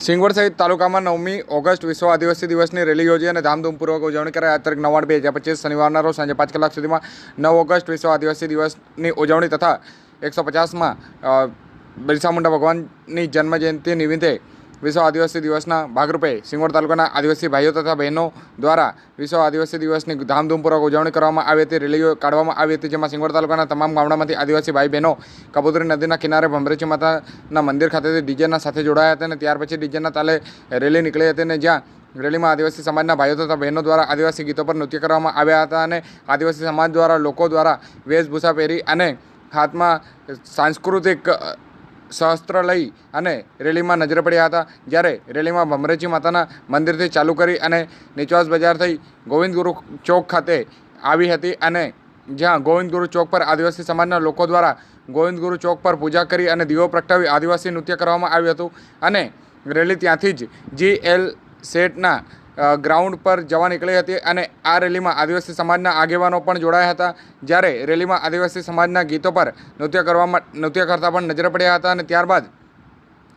સિંગવડ સહિત તાલુકામાં નવમી ઓગસ્ટ વિશ્વ આદિવાસી દિવસની રેલી યોજી અને ધામધૂમપૂર્વક ઉજવણી કરાઈ. આ તારીખ નવ્વાણું બે હજાર પચીસ શનિવારના રોજ સાંજે પાંચ કલાક સુધીમાં નવ ઓગસ્ટ વિશ્વ આદિવાસી દિવસની ઉજવણી તથા એકસો પચાસમાં બિરસા મુંડા ભગવાનની જન્મજયંતિ નિમિત્તે વિશ્વ આદિવાસી દિવસના ભાગરૂપે સિંગોડ તાલુકાના આદિવાસી ભાઈઓ તથા બહેનો દ્વારા વિશ્વ આદિવાસી દિવસની ધામધૂમપૂર્વક ઉજવણી કરવામાં આવી હતી. રેલીઓ કાઢવામાં આવી હતી, જેમાં સિંગોડ તાલુકાના તમામ ગામડામાંથી આદિવાસી ભાઈ બહેનો કબૂતરી નદીના કિનારે ભમરેચી માતાના મંદિર ખાતેથી ડીજેના સાથે જોડાયા હતા અને ત્યાર પછી ડીજેના તાલે રેલી નીકળી હતી અને જ્યાં રેલીમાં આદિવાસી સમાજના ભાઈઓ તથા બહેનો દ્વારા આદિવાસી ગીતો પર નૃત્ય કરવામાં આવ્યા હતા અને આદિવાસી સમાજ દ્વારા લોકો દ્વારા વેશભૂષા પહેરી અને હાથમાં સાંસ્કૃતિક અ, શસ્ત્ર લઈ અને રેલીમાં નજરે પડ્યા હતા. જ્યારે રેલીમાં ભમરેજી માતાના મંદિરથી ચાલુ કરી અને નીચવાસ બજાર થઈ ગોવિંદ ગુરુ ચોક ખાતે આવી હતી અને જ્યાં ગોવિંદ ગુરુ ચોક પર આદિવાસી સમાજના લોકો દ્વારા ગોવિંદ ગુરુ ચોક પર પૂજા કરી અને દીવો પ્રગટાવી આદિવાસી નૃત્ય કરવામાં આવ્યું હતું. અને રેલી ત્યાંથી જ જી એલ અ, ગ્રાઉન્ડ પર જવા નીકળી હતી અને આ રેલીમાં આદિવાસી સમાજના આગેવાનો પણ જોડાયા હતા. જ્યારે રેલીમાં આદિવાસી સમાજના ગીતો પર નૃત્ય કરવામાં, નૃત્ય કરતા પણ નજરે પડ્યા હતા અને ત્યારબાદ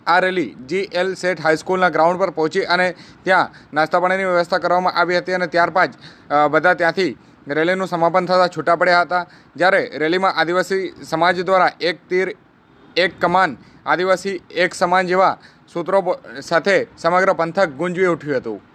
આ રેલી જી એલ સેઠ હાઈસ્કૂલના ગ્રાઉન્ડ પર પહોંચી અને ત્યાં નાસ્તા પાણીની વ્યવસ્થા કરવામાં આવી હતી અને ત્યારબાદ બધા ત્યાંથી રેલીનું સમાપન થતાં છૂટા પડ્યા હતા. જ્યારે રેલીમાં આદિવાસી સમાજ દ્વારા એક તીર, એક કમાન, આદિવાસી એક સમાન જેવા સૂત્રો સાથે સમગ્ર પંથક ગુંજવી ઉઠ્યું હતું.